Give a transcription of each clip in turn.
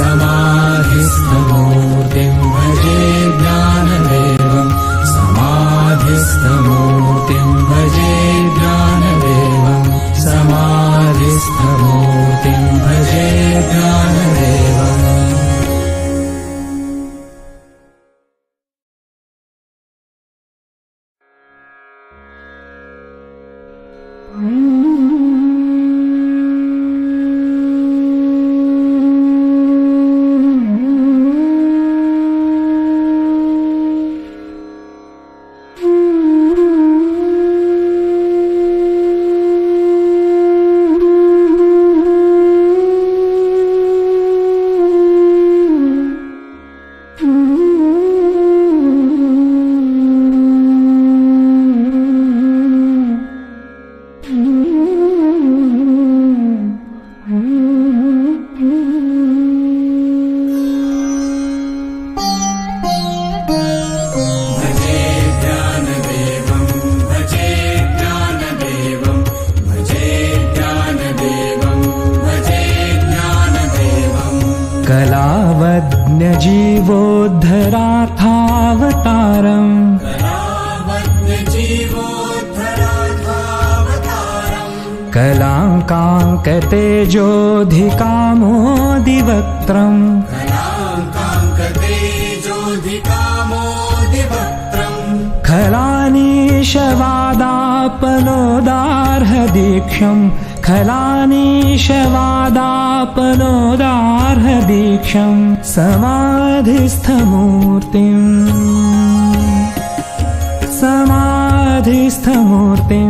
समाधिस्थमूर्तिं कलाङ्काङ्कतेजोऽधिकामोदिवक्त्रम् खलानीशवादापनोदार्हदीक्षम्। खलानीशवादापनोदार्हदीक्षम्। समाधिस्थमूर्तिम्। समाधिस्थमूर्तिं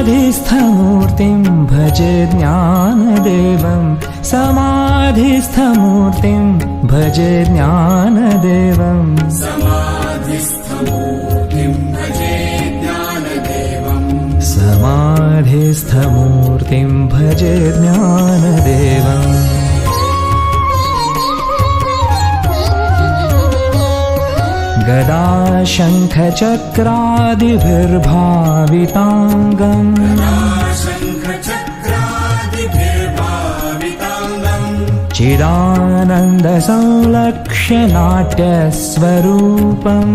समाधिस्थमूर्तिं भजे ज्ञानदेवम् समाधिस्थमूर्तिं भजे ज्ञानदेवम् गदा शङ्खचक्रादिभिर्भाविताङ्गम् चिदानन्दसंलक्ष्य नाट्यस्वरूपम्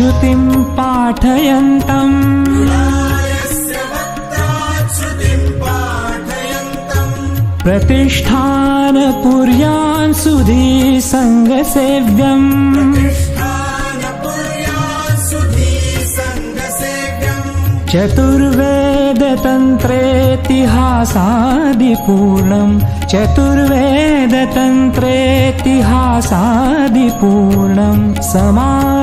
वक्त्राच्युतिं पाठयन्तम्। प्रतिष्ठानपुर्यान् सुधी सङ्गसेव्यम्। चतुर्वेदतन्त्रेतिहासादिपूर्णम्। चतुर्वेदतन्त्रेतिहासादिपूर्णम्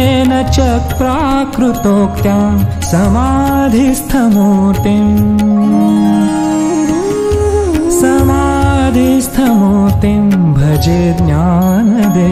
च प्राकृतोक्त्या समाधिस्थमूर्तिम्। समाधिस्थमूर्तिं भजे ज्ञानदेव